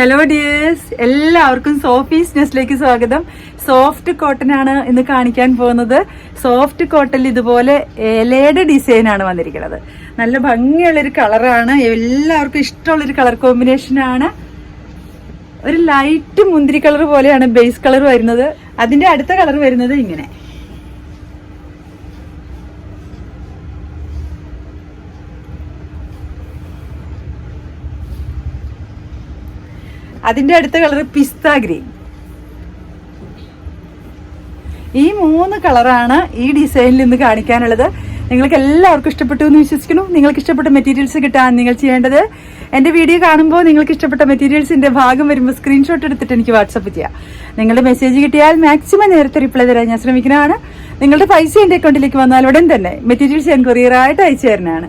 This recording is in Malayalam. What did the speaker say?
ഹലോ ഡിയേഴ്സ് എല്ലാവർക്കും സോഫീസ് നെസ്റ്റിലേക്ക് സ്വാഗതം. സോഫ്റ്റ് കോട്ടൺ ആണ് ഇന്ന് കാണിക്കാൻ പോകുന്നത്. സോഫ്റ്റ് കോട്ടണിൽ ഇതുപോലെ ഇലയുടെ ഡിസൈനാണ് വന്നിരിക്കുന്നത്. നല്ല ഭംഗിയുള്ളൊരു കളറാണ്. എല്ലാവർക്കും ഇഷ്ടമുള്ളൊരു കളർ കോമ്പിനേഷൻ ആണ്. ഒരു ലൈറ്റ് മുന്തിരി കളർ പോലെയാണ് ബേസ് കളർ വരുന്നത്. അതിന്റെ അടുത്ത കളർ വരുന്നത് ഇങ്ങനെ. അതിന്റെ അടുത്ത കളർ പിസ്ത ഗ്രീൻ. ഈ മൂന്ന് കളറാണ് ഈ ഡിസൈനിൽ നിന്ന് കാണിക്കാനുള്ളത്. നിങ്ങൾക്ക് എല്ലാവർക്കും ഇഷ്ടപ്പെട്ടു എന്ന് വിശ്വസിക്കുന്നു. നിങ്ങൾക്ക് ഇഷ്ടപ്പെട്ട മെറ്റീരിയൽസ് കിട്ടാൻ നിങ്ങൾ ചെയ്യേണ്ടത് എന്റെ വീഡിയോ കാണുമ്പോൾ നിങ്ങൾക്ക് ഇഷ്ടപ്പെട്ട മെറ്റീരിയൽസിന്റെ ഭാഗം വരുമ്പോൾ സ്ക്രീൻഷോട്ട് എടുത്തിട്ട് എനിക്ക് വാട്സപ്പ് ചെയ്യാം. നിങ്ങളുടെ മെസ്സേജ് കിട്ടിയാൽ മാക്സിമം നേരത്തെ റിപ്ലൈ തരാൻ ഞാൻ ശ്രമിക്കുന്നതാണ്. നിങ്ങളുടെ പൈസ എന്റെ അക്കൗണ്ടിലേക്ക് വന്നാൽ ഉടൻ തന്നെ മെറ്റീരിയൽസ് ഞാൻ കൊറിയറായിട്ട് അയച്ചു തരുന്നതാണ്.